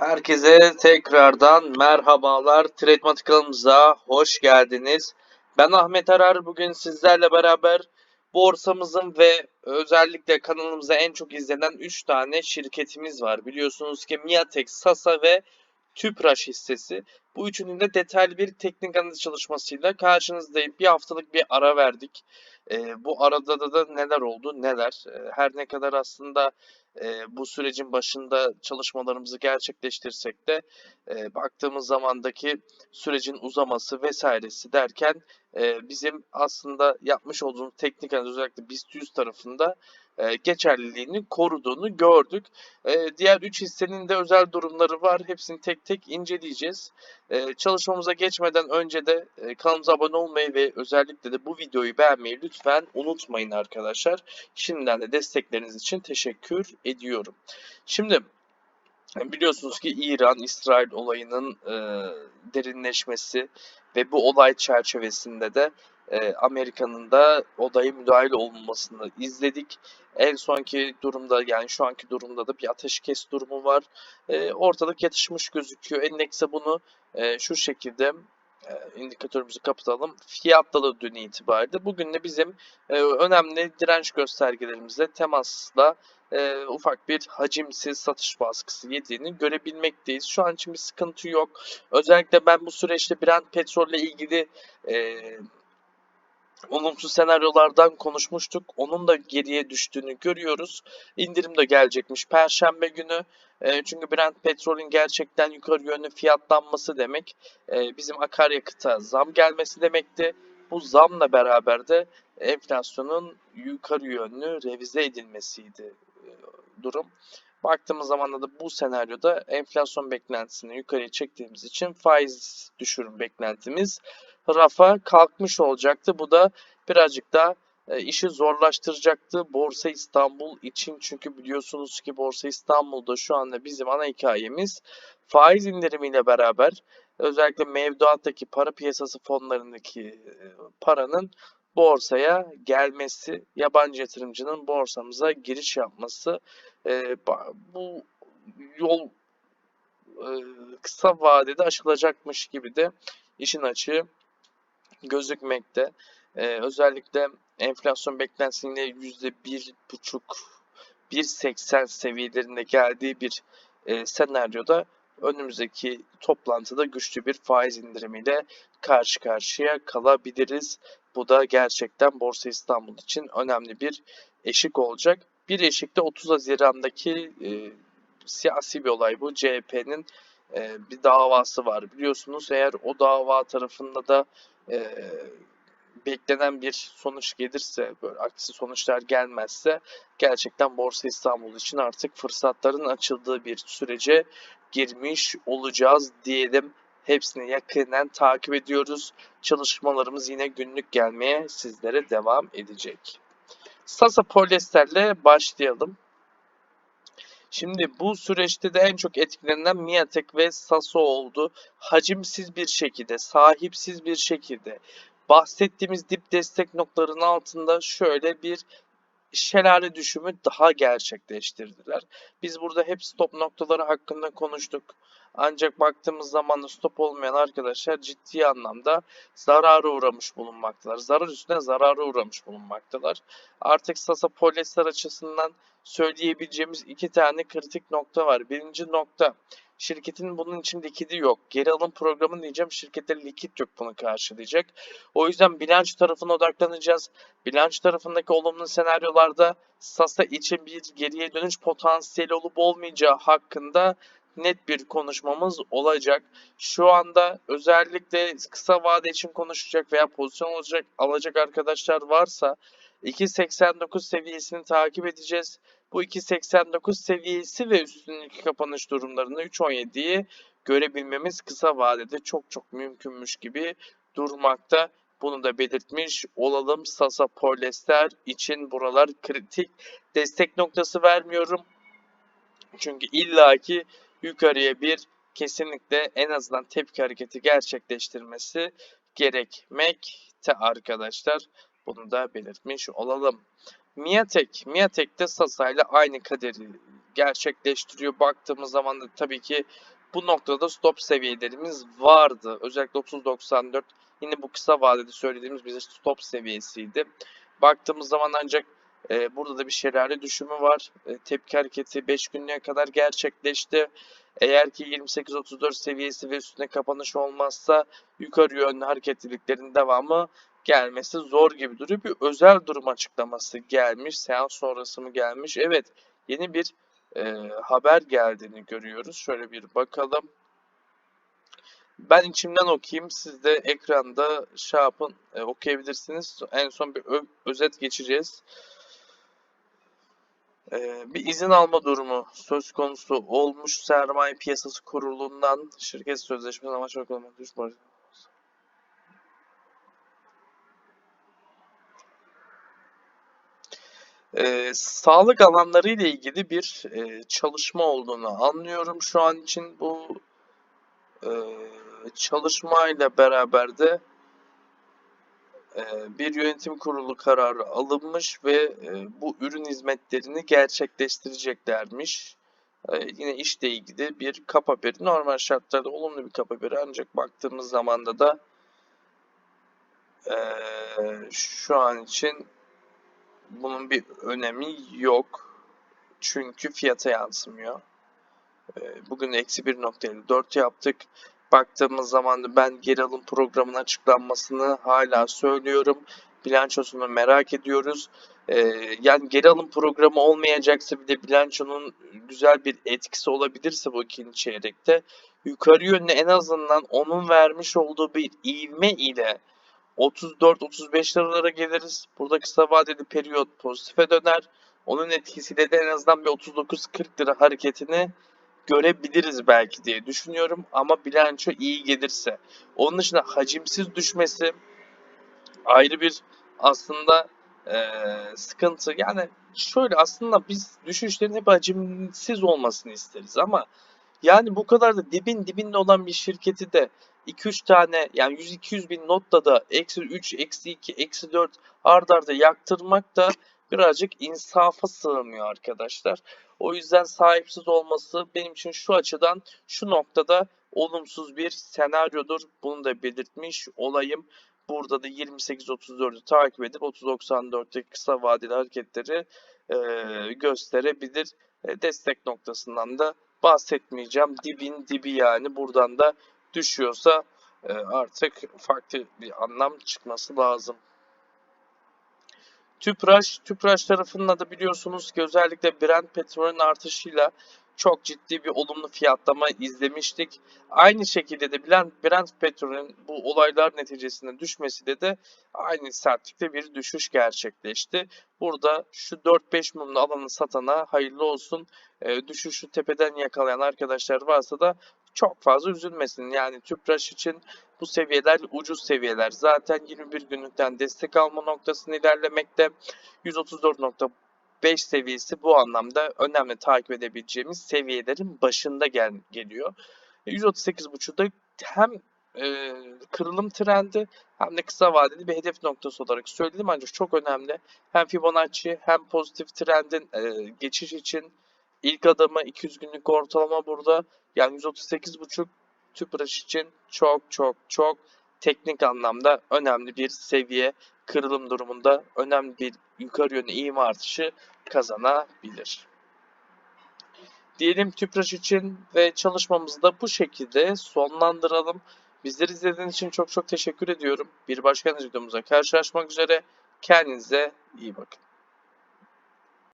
Herkese tekrardan merhabalar. Trademat kanalımıza hoş geldiniz. Ben Ahmet Arar. Bugün sizlerle beraber borsamızın ve özellikle kanalımıza en çok izlenen 3 tane şirketimiz var. Biliyorsunuz ki Miatex, Sasa ve Tüpraş hissesi. Bu üçünün de detaylı bir teknik analiz çalışmasıyla karşınızdayım. Bir haftalık bir ara verdik. Ee, bu arada da, da neler oldu neler. Ee, her ne kadar aslında e, bu sürecin başında çalışmalarımızı gerçekleştirsek de e, baktığımız zamandaki sürecin uzaması vesairesi derken e, bizim aslında yapmış olduğumuz teknik analiz özellikle BIST 100 tarafında e, geçerliliğini koruduğunu gördük. E, diğer 3 hissenin de özel durumları var. Hepsini tek tek inceleyeceğiz. E, çalışmamıza geçmeden önce de kanalımıza abone olmayı ve özellikle de bu videoyu beğenmeyi lütfen unutmayın arkadaşlar. Şimdiden de destekleriniz için teşekkür ediyorum. Şimdi biliyorsunuz ki İran-İsrail olayının derinleşmesi ve bu olay çerçevesinde de e, Amerika'nın da odaya müdahale olmamasını izledik. En sonki durumda yani şu anki durumda da bir ateşkes durumu var. E, ortalık yatışmış gözüküyor. Endekse bunu e, şu şekilde indikatörümüzü kapatalım. Fiyatladı dün itibariyle. Bugün de bizim önemli direnç göstergelerimizle temasla ufak bir hacimsiz satış baskısı yediğini görebilmekteyiz. Şu an için bir sıkıntı yok. Özellikle ben bu süreçte Brent petrolle ilgili e, olumsuz senaryolardan konuşmuştuk. Onun da geriye düştüğünü görüyoruz. İndirim de gelecekmiş Perşembe günü. E, çünkü Brent petrolün gerçekten yukarı yönlü fiyatlanması demek e, bizim akaryakıta zam gelmesi demekti. Bu zamla beraber de enflasyonun yukarı yönlü revize edilmesiydi e, durum. Baktığımız zaman da bu senaryoda enflasyon beklentisini yukarıya çektiğimiz için faiz düşürüm beklentimiz rafa kalkmış olacaktı. Bu da birazcık da e, işi zorlaştıracaktı Borsa İstanbul için. Çünkü biliyorsunuz ki Borsa İstanbul'da şu anda bizim ana hikayemiz faiz indirimiyle beraber özellikle mevduattaki para piyasası fonlarındaki e, paranın borsaya gelmesi, yabancı yatırımcının borsamıza giriş yapması e, bu yol kısa vadede aşılacakmış gibi de işin açığı gözükmekte. Ee, özellikle enflasyon beklentisinde %1,5 1.80 seviyelerinde geldiği bir e, senaryoda önümüzdeki toplantıda güçlü bir faiz indirimiyle karşı karşıya kalabiliriz. Bu da gerçekten Borsa İstanbul için önemli bir eşik olacak. Bir eşikte 30 Haziran'daki e, siyasi bir olay bu. CHP'nin e, bir davası var biliyorsunuz. Eğer o dava tarafında da e, beklenen bir sonuç gelirse, böyle aksi sonuçlar gelmezse gerçekten Borsa İstanbul için artık fırsatların açıldığı bir sürece girmiş olacağız diyelim. Hepsini yakından takip ediyoruz. Çalışmalarımız yine günlük gelmeye sizlere devam edecek. Sasa polyesterle başlayalım. Şimdi bu süreçte de en çok etkilenen Miatek ve Saso oldu. Hacimsiz bir şekilde, sahipsiz bir şekilde bahsettiğimiz dip destek noktalarının altında şöyle bir şelale düşümü daha gerçekleştirdiler. Biz burada hep stop noktaları hakkında konuştuk. Ancak baktığımız zaman stop olmayan arkadaşlar ciddi anlamda zarara uğramış bulunmaktalar. Zarar üstüne zarara uğramış bulunmaktalar. Artık Sasa Polyester açısından söyleyebileceğimiz iki tane kritik nokta var. Birinci nokta şirketin bunun için likidi yok. Geri alım programı diyeceğim şirkette likit yok bunu karşılayacak. O yüzden bilanç tarafına odaklanacağız. Bilanç tarafındaki olumlu senaryolarda Sasa için bir geriye dönüş potansiyeli olup olmayacağı hakkında net bir konuşmamız olacak. Şu anda özellikle kısa vade için konuşacak veya pozisyon olacak alacak arkadaşlar varsa 2.89 seviyesini takip edeceğiz. Bu 2.89 seviyesi ve üstündeki kapanış durumlarında 3.17'yi görebilmemiz kısa vadede çok çok mümkünmüş gibi durmakta. Bunu da belirtmiş olalım. Sasa Polyester için buralar kritik. Destek noktası vermiyorum. Çünkü illaki yukarıya bir kesinlikle en azından tepki hareketi gerçekleştirmesi gerekmekte arkadaşlar. Bunu da belirtmiş olalım. Miatek, Miatek de Sasa ile aynı kaderi gerçekleştiriyor. Baktığımız zaman da tabii ki bu noktada stop seviyelerimiz vardı. Özellikle 30.94 yine bu kısa vadede söylediğimiz bize stop seviyesiydi. Baktığımız zaman ancak e, burada da bir şelale düşümü var. E, tepki hareketi 5 günlüğe kadar gerçekleşti. Eğer ki 28.34 seviyesi ve üstüne kapanış olmazsa yukarı yönlü hareketliliklerin devamı gelmesi zor gibi duruyor. Bir özel durum açıklaması gelmiş. Seans sonrası mı gelmiş? Evet yeni bir e, haber geldiğini görüyoruz. Şöyle bir bakalım. Ben içimden okuyayım. Siz de ekranda şey yapın, e, okuyabilirsiniz. En son bir özet geçeceğiz. E, bir izin alma durumu söz konusu olmuş sermaye piyasası kurulundan şirket sözleşmesi amaç bakımından düş E, sağlık alanları ile ilgili bir e, çalışma olduğunu anlıyorum şu an için bu e, çalışmayla beraber de e, bir yönetim kurulu kararı alınmış ve e, bu ürün hizmetlerini gerçekleştireceklermiş. E, yine işle ilgili bir kap haberi. Normal şartlarda olumlu bir kap haberi ancak baktığımız zamanda da e, şu an için bunun bir önemi yok. Çünkü fiyata yansımıyor. E, bugün eksi 1.54 yaptık. Baktığımız zaman ben geri alım programının açıklanmasını hala söylüyorum. Bilançosunu merak ediyoruz. Ee, yani geri alım programı olmayacaksa bir de bilançonun güzel bir etkisi olabilirse bu ikinci çeyrekte yukarı yönlü en azından onun vermiş olduğu bir ivme ile 34-35 liralara geliriz. Burada kısa vadeli periyot pozitife döner. Onun etkisiyle de en azından bir 39-40 lira hareketini görebiliriz belki diye düşünüyorum ama bilanço iyi gelirse. Onun dışında hacimsiz düşmesi ayrı bir aslında eee, sıkıntı. Yani şöyle aslında biz düşüşlerin hep hacimsiz olmasını isteriz ama yani bu kadar da dibin dibinde olan bir şirketi de 2-3 tane yani 100-200 bin notla da eksi 3, eksi 2, eksi 4 ard arda yaktırmak da birazcık insafa sığmıyor arkadaşlar. O yüzden sahipsiz olması benim için şu açıdan şu noktada olumsuz bir senaryodur. Bunu da belirtmiş olayım. Burada da 28-34'ü takip edip 30-94'teki kısa vadeli hareketleri e, gösterebilir. E, destek noktasından da bahsetmeyeceğim. Dibin dibi yani buradan da düşüyorsa e, artık farklı bir anlam çıkması lazım. Tüpraş, Tüpraş tarafında da biliyorsunuz ki özellikle Brent petrolün artışıyla çok ciddi bir olumlu fiyatlama izlemiştik. Aynı şekilde de Brent, Brent petrolün bu olaylar neticesinde düşmesiyle de aynı sertlikte bir düşüş gerçekleşti. Burada şu 4-5 mumlu alanı satana hayırlı olsun. E, düşüşü tepeden yakalayan arkadaşlar varsa da çok fazla üzülmesin. Yani Tüpraş için bu seviyeler ucuz seviyeler. Zaten 21 günlükten destek alma noktasını ilerlemekte. 134.5 seviyesi bu anlamda önemli takip edebileceğimiz seviyelerin başında gel geliyor. 138.5'da hem e, kırılım trendi hem de kısa vadeli bir hedef noktası olarak söyledim ancak çok önemli. Hem Fibonacci hem pozitif trendin e, geçiş için ilk adımı 200 günlük ortalama burada. Yani 138.5 Tüpraş için çok çok çok teknik anlamda önemli bir seviye kırılım durumunda önemli bir yukarı yönlü ivme artışı kazanabilir. Diyelim Tüpraş için ve çalışmamızı da bu şekilde sonlandıralım. Bizleri izlediğiniz için çok çok teşekkür ediyorum. Bir başka videomuzda karşılaşmak üzere. Kendinize iyi bakın.